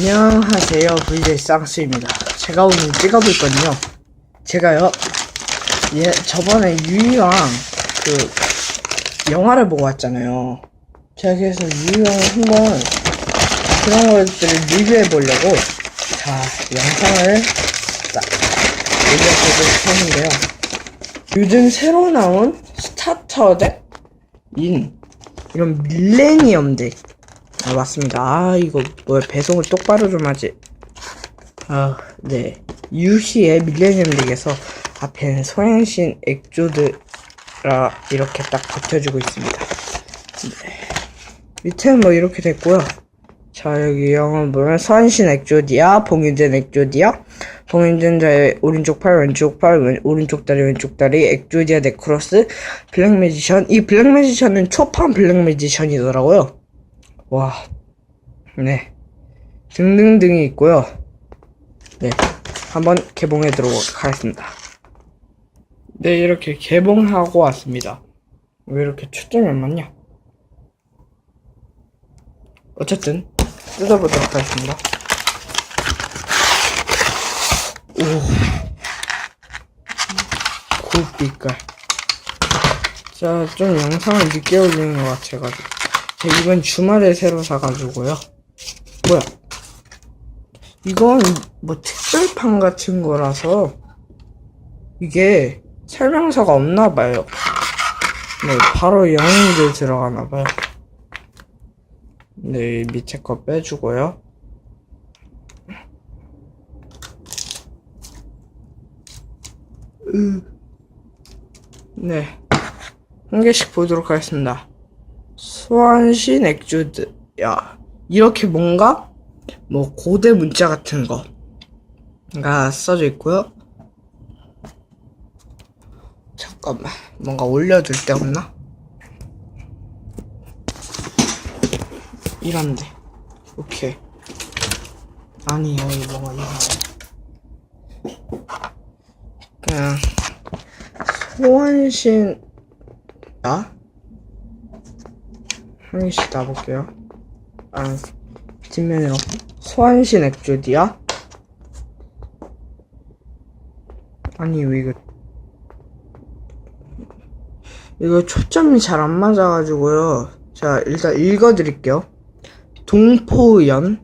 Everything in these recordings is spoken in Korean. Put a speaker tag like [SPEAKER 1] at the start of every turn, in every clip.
[SPEAKER 1] 안녕하세요. VJ 쌍스입니다. 제가 오늘 찍어볼 건요. 제가요 예 저번에 유이랑 그 영화를 보고 왔잖아요. 제가 그래서 유이랑 한번 그런 것들을 리뷰해 보려고 자 영상을 딱 올려보도록 하는데요. 요즘 새로 나온 스타터덱인 이런 밀레니엄 덱 아, 맞습니다. 아, 이거, 뭐야, 배송을 똑바로 좀 하지. 아, 네. 유희의 밀레니엄 덱에서 앞에는 소행신 엑조드라 이렇게 딱 붙여주고 있습니다. 네. 밑에는 뭐 이렇게 됐고요. 자, 여기 영어 보면 소행신 엑조디아, 봉인된 엑조디아, 봉인된 자의 오른쪽 팔, 왼쪽 팔, 왼, 오른쪽 다리, 왼쪽 다리, 엑조디아 네크로스, 블랙 매지션. 이 블랙 매지션은 초판 블랙 매지션이더라고요. 와, 네. 등등등이 있고요. 네. 한번 개봉해 보도록 하겠습니다. 네, 이렇게 개봉하고 왔습니다. 왜 이렇게 초점이 안 맞냐? 어쨌든, 뜯어보도록 하겠습니다. 오. 굿빛깔. 자, 좀 영상을 늦게 올리는 것 같아가지고. 자, 이번 주말에 새로 사가지고요. 뭐야? 이건 뭐 특별판 같은 거라서 이게 설명서가 없나봐요. 네, 바로 영웅들 들어가나봐요. 네, 밑에 거 빼주고요. 으. 네. 한 개씩 보도록 하겠습니다. 소환신 엑조드. 야, 이렇게 뭔가, 뭐, 고대 문자 같은 거가 써져 있고요. 잠깐만, 뭔가 올려둘 데 없나? 이런데. 오케이. 아니, 여기 뭐가 이런 그냥, 소환신, 야? 한 개씩 놔볼게요. 아, 뒷면으로. 소환신 엑조디아? 아니, 왜 이거. 이거 초점이 잘 안 맞아가지고요. 자, 일단 읽어드릴게요. 동포연.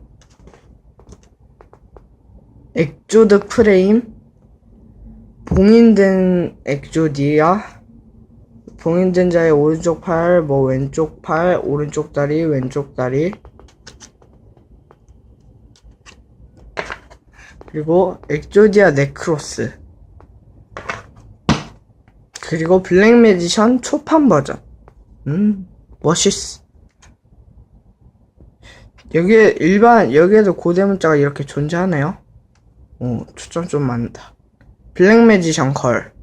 [SPEAKER 1] 엑조드 프레임. 봉인된 엑조디아. 봉인된 자의 오른쪽 팔, 뭐 왼쪽 팔, 오른쪽 다리, 왼쪽 다리. 그리고 엑조디아 네크로스. 그리고 블랙 매지션 초판 버전. 음, 멋있어. 여기에 일반 여기에도 고대 문자가 이렇게 존재하네요. 오, 초점 좀 많다. 블랙 매지션 컬.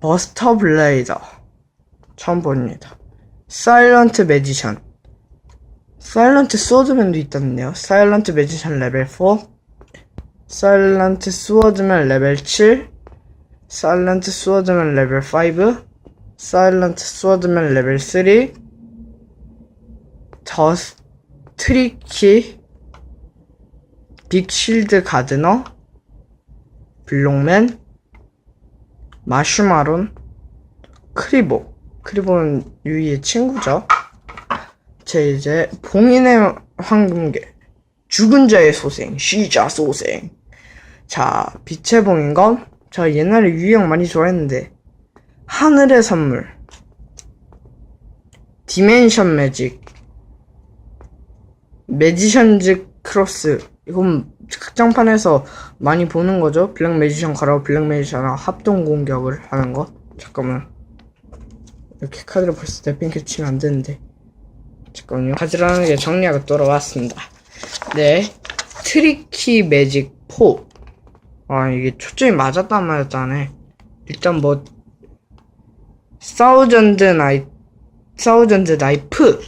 [SPEAKER 1] 버스터 블레이더 처음 봅니다. 사일런트 매지션 사일런트 소드맨도 있다는데요. 사일런트 매지션 레벨 4 사일런트 스워드맨 레벨 7 사일런트 스워드맨 레벨 5 사일런트 스워드맨 레벨 3 더스 트리키 빅실드 가드너. 블록맨 마슈마론, 크리보. 크리보는 유이의 친구죠. 제 이제 봉인의 황금계, 죽은 자의 소생, 시자 소생. 자, 빛의 봉인 건 저 옛날에 유이 형 많이 좋아했는데 하늘의 선물, 디멘션 매직, 매지션즈 크로스. 이건 극장판에서 많이 보는 거죠. 블랙 매지션 가라고 블랙 매지션랑 합동 공격을 하는 거. 잠깐만. 이렇게 카드를 벌써 내팽개 치면 안 되는데. 잠깐만요. 가지라는 게 정리하고 돌아왔습니다. 네. 트리키 매직 4. 아, 이게 초점이 맞았다 안 맞았다 하네. 일단 뭐, 사우전드 나이, 사우전드 나이프.